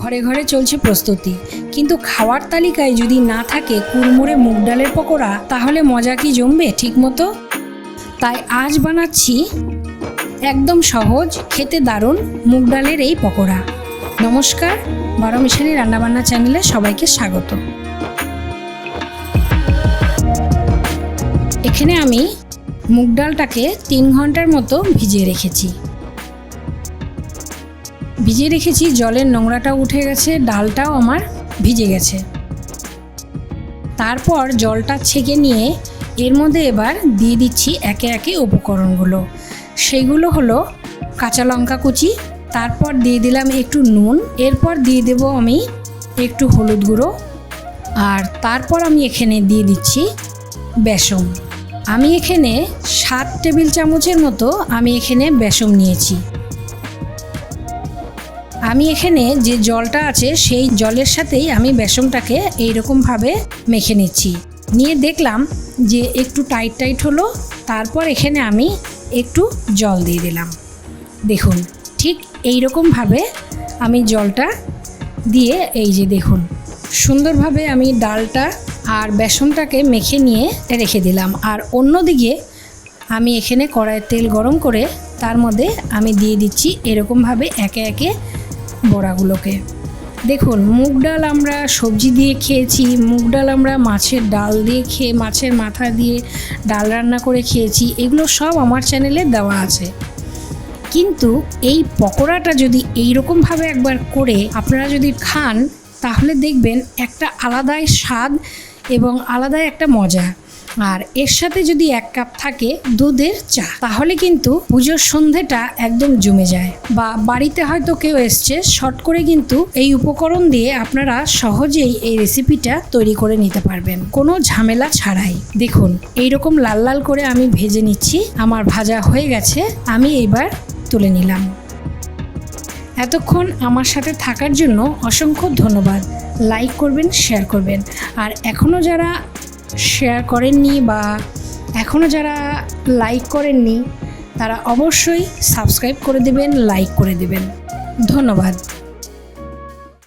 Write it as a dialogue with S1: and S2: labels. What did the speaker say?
S1: ঘরে ঘরে চলছে প্রস্তুতি। কিন্তু খাওয়ার তালিকায় যদি না থাকে কুড়মুড়ে মুগ ডালের পকোড়া, তাহলে মজা কি জমবে ঠিকমতো? তাই আজ বানাচ্ছি একদম সহজ, খেতে দারুণ মুগ ডালের এই পকোড়া। নমস্কার, বারো মিশালি রান্নাবান্না চ্যানেলে সবাইকে স্বাগত। এখানে আমি মুগ ডালটাকে তিন ঘণ্টার মতো ভিজিয়ে রেখেছি। ভিজিয়ে রেখেছি, জলের নোংরাটা উঠে গেছে, ডালটাও আমার ভিজে গেছে। তারপর জলটা ছেঁকে নিয়ে এর মধ্যে এবার দিয়ে দিচ্ছি একে একে উপকরণগুলো। সেগুলো হলো কাঁচা লঙ্কা কুচি, তারপর দিয়ে দিলাম একটু নুন, এরপর দিয়ে দেব আমি একটু হলুদ গুঁড়ো, আর তারপর আমি এখানে দিয়ে দিচ্ছি বেসম আমি এখানে সাত টেবিল চামচের মতো আমি এখানে বেসম নিয়েছি। আমি এখানে যে জলটা আছে, সেই জলের সাথেই আমি বেসনটাকে এইরকমভাবে মেখে নিচ্ছি। নিয়ে দেখলাম যে একটু টাইট টাইট হলো, তারপর এখানে আমি একটু জল দিয়ে দিলাম। দেখুন, ঠিক এই রকমভাবে আমি জলটা দিয়ে এই যে দেখুন, সুন্দরভাবে আমি ডালটা আর বেসনটাকে মেখে নিয়ে রেখে দিলাম। আর অন্যদিকে আমি এখানে কড়াইয়ের তেল গরম করে তার মধ্যে আমি দিয়ে দিচ্ছি এরকমভাবে একে একে বড়াগুলোকে। দেখুন, মুগ ডাল আমরা সবজি দিয়ে খেয়েছি, মুগ ডাল আমরা মাছের ডাল দিয়ে খেয়ে, মাছের মাথা দিয়ে ডাল রান্না করে খেয়েছি, এগুলো সব আমার চ্যানেলে দেওয়া আছে। কিন্তু এই পকোড়াটা যদি এই রকমভাবে একবার করে আপনারা যদি খান, তাহলে দেখবেন একটা আলাদাই স্বাদ এবং আলাদাই একটা মজা। আর এর সাথে যদি এক কাপ থাকে দুধের চা, তাহলে কিন্তু পুজোর সন্ধেটা একদম জমে যায়। বা বাড়িতে হয়তো কেউ এসছে শর্ট করে কিন্তু এই উপকরণ দিয়ে আপনারা সহজেই এই রেসিপিটা তৈরি করে নিতে পারবেন। কোনো ঝামেলা ছাড়াই। দেখুন, এইরকম লাল লাল করে আমি ভেজে নিচ্ছি, আমার ভাজা হয়ে গেছে, আমি এবার তুলে নিলাম। এতক্ষণ আমার সাথে থাকার জন্য অসংখ্য ধন্যবাদ। লাইক করবেন, শেয়ার করবেন। আর এখনও যারা শেয়ার করেননি বা এখনও যারা লাইক করেননি, তারা অবশ্যই সাবস্ক্রাইব করে দেবেন লাইক করে দেবেন। ধন্যবাদ।